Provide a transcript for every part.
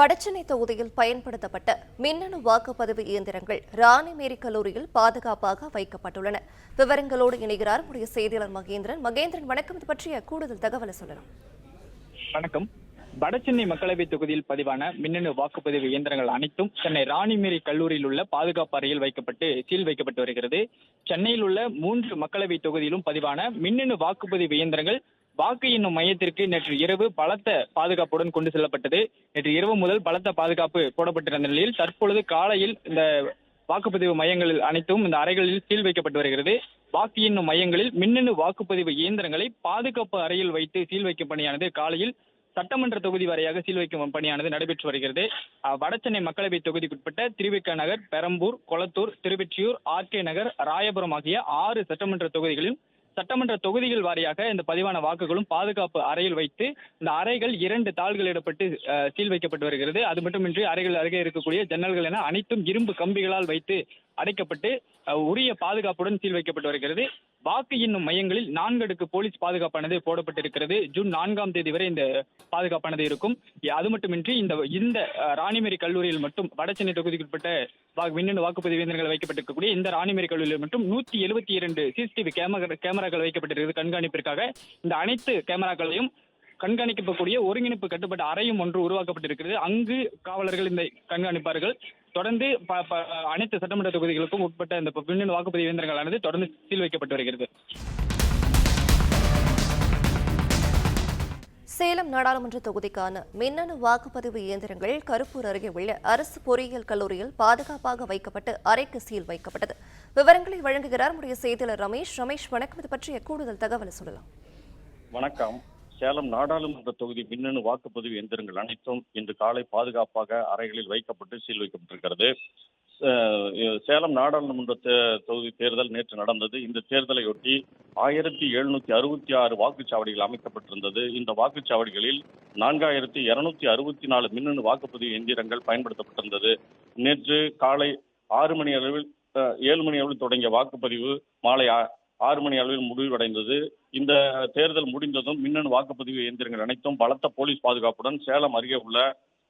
வடசென்னை தொகுதியில் பயன்படுத்தப்பட்ட மின்னணு வாக்குப்பதிவு இயந்திரங்கள் ராணிமேரி கல்லூரியில் பாதுகாப்பாக வைக்கப்பட்டுள்ளன. விவரங்களோடு இணைகிறார் உடைய செய்தியாளர் மகேந்திரன். மகேந்திரன் வணக்கம். இது பற்றிய கூடுதல் தகவலை சொல்லலாம். வணக்கம். வடசென்னை மக்களவை தொகுதியில் பதிவான மின்னணு வாக்குப்பதிவு இயந்திரங்கள் அனைத்தும் சென்னை ராணிமேரி கல்லூரியில் உள்ள பாதுகாப்பு அறையில் வைக்கப்பட்டு சீல் வைக்கப்பட்டு வருகிறது. சென்னையில் உள்ள மூன்று மக்களவை தொகுதியிலும் பதிவான மின்னணு வாக்குப்பதிவு இயந்திரங்கள் வாக்கு எண்ணும் மையத்திற்கு நேற்று இரவு பலத்த பாதுகாப்புடன் கொண்டு செல்லப்பட்டது. நேற்று இரவு முதல் பலத்த பாதுகாப்பு போடப்பட்டிருந்த நிலையில் தற்பொழுது காலையில் இந்த வாக்குப்பதிவு மையங்களில் அனைத்தும் இந்த அறைகளில் சீல் வைக்கப்பட்டு வருகிறது. வாக்கு எண்ணும் மையங்களில் மின்னணு வாக்குப்பதிவு இயந்திரங்களை பாதுகாப்பு அறையில் வைத்து சீல் வைக்கும் பணியானது காலையில் சட்டமன்ற தொகுதி வரையாக சீல் வைக்கும் பணியானது நடைபெற்று வருகிறது. வடசென்னை மக்களவை தொகுதிக்குட்பட்ட திருவிக்க நகர் பெரம்பூர் கொளத்தூர் திருவெற்றியூர் ஆர்கே நகர் ராயபுரம் ஆகிய ஆறு சட்டமன்ற தொகுதிகளில் சட்டமன்ற தொகுதிகள் வாரியாக இந்த பதிவான வாக்குகளும் பாதுகாப்பு அறையில் வைத்து இந்த அறைகள் இரண்டு தாள்களிடப்பட்டு அஹ், சீல் வைக்கப்பட்டு வருகிறது. அது மட்டுமின்றி அறைகள் அருகே இருக்கக்கூடிய ஜன்னல்கள் என அனைத்தும் இரும்பு கம்பிகளால் வைத்து அடைக்கப்பட்டு உரிய பாதுகாப்புடன் சீல் வைக்கப்பட்டு வருகிறது. வாக்கு எண்ணும் மையங்களில் நான்கு அடுக்கு போலீஸ் பாதுகாப்பானது போடப்பட்டிருக்கிறது. ஜூன் நான்காம் தேதி வரை இந்த பாதுகாப்பானது இருக்கும். அது மட்டுமின்றி இந்த இந்த ராணிமேரி கல்லூரியில் மட்டும் வடசென்னை தொகுதிக்குட்பட்ட மின்னணு வாக்குப்பதிவு இயந்திரங்கள் வைக்கப்பட்டிருக்கக்கூடிய இந்த ராணிமேரி கல்லூரியில் மட்டும் நூத்தி எழுபத்தி இரண்டு சிசிடிவி கேமரா கேமராக்கள் வைக்கப்பட்டிருக்கிறது கண்காணிப்பிற்காக. இந்த அனைத்து கேமராக்களையும் கண்காணிக்கப்படக்கூடிய ஒருங்கிணைப்பு கட்டுப்பட்ட அறையும் ஒன்று உருவாக்கப்பட்டிருக்கிறது. அங்கு காவலர்கள் இந்த கண்காணிப்பார்கள். தொடர்ந்து அனைத்து சட்டமன்ற தொகுதிகளுக்கும் உட்பட்ட இந்த மின்னணு வாக்குப்பதிவு இயந்திரங்களானது தொடர்ந்து சீல் வைக்கப்பட்டு வருகிறது. சேலம் நாடாளுமன்ற தொகுதிக்கான மின்னணு வாக்குப்பதிவு இயந்திரங்கள் கருப்பூர் அருகே உள்ள அரசு பொறியியல் கல்லூரியில் பாதுகாப்பாக வைக்கப்பட்டு அறைக்கு சீல் வைக்கப்பட்டது. விவரங்களை வழங்குகிறார் உடைய செய்தியாளர் ரமேஷ். ரமேஷ் வணக்கம். இது பற்றிய கூடுதல் தகவலை சொல்லலாம். வணக்கம். சேலம் நாடாளுமன்ற தொகுதி மின்னணு வாக்குப்பதிவு எந்திரங்கள் அனைத்தும் இன்று காலை பாதுகாப்பாக அறைகளில் வைக்கப்பட்டு சீல் வைக்கப்பட்டிருக்கிறது. சேலம் நாடாளுமன்ற தே- தொகுதி தேர்தல் நேற்று நடந்தது. இந்த தேர்தலையொட்டி ஆயிரத்தி எழுநூத்தி அறுபத்தி ஆறு வாக்குச்சாவடிகள் அமைக்கப்பட்டிருந்தது. இந்த வாக்குச்சாவடிகளில் நான்காயிரத்தி இருநூத்தி அறுபத்தி நாலு மின்னணு வாக்குப்பதிவு எந்திரங்கள் பயன்படுத்தப்பட்டிருந்தது. நேற்று காலை ஆறு மணி அளவில் ஏழு மணி அளவில் தொடங்கிய வாக்குப்பதிவு மாலை ஆ- ஆறு மணி அளவில் முடிவடைந்தது. இந்த தேர்தல் முடிந்ததும் மின்னணு வாக்குப்பதிவு இயந்திரங்கள் அனைத்தும் பலத்த போலீஸ் பாதுகாப்புடன் சேலம் அருகே உள்ள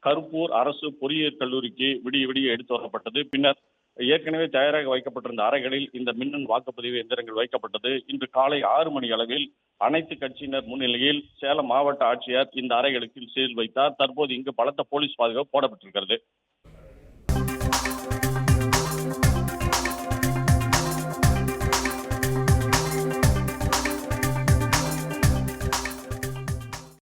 கருப்பூர் அரசு பொறியியல் கல்லூரிக்கு விடிய விடிய எடுத்து வரப்பட்டது. பின்னர் ஏற்கனவே தயாராக வைக்கப்பட்டிருந்த அறைகளில் இந்த மின்னணு வாக்குப்பதிவு எந்திரங்கள் வைக்கப்பட்டது. இன்று காலை ஆறு மணி அளவில் அனைத்து கட்சியினர் முன்னிலையில் சேலம் மாவட்ட ஆட்சியர் இந்த அறைகளுக்கு சீல் வைத்தார். தற்போது இங்கு பலத்த போலீஸ் பாதுகாப்பு போடப்பட்டிருக்கிறது.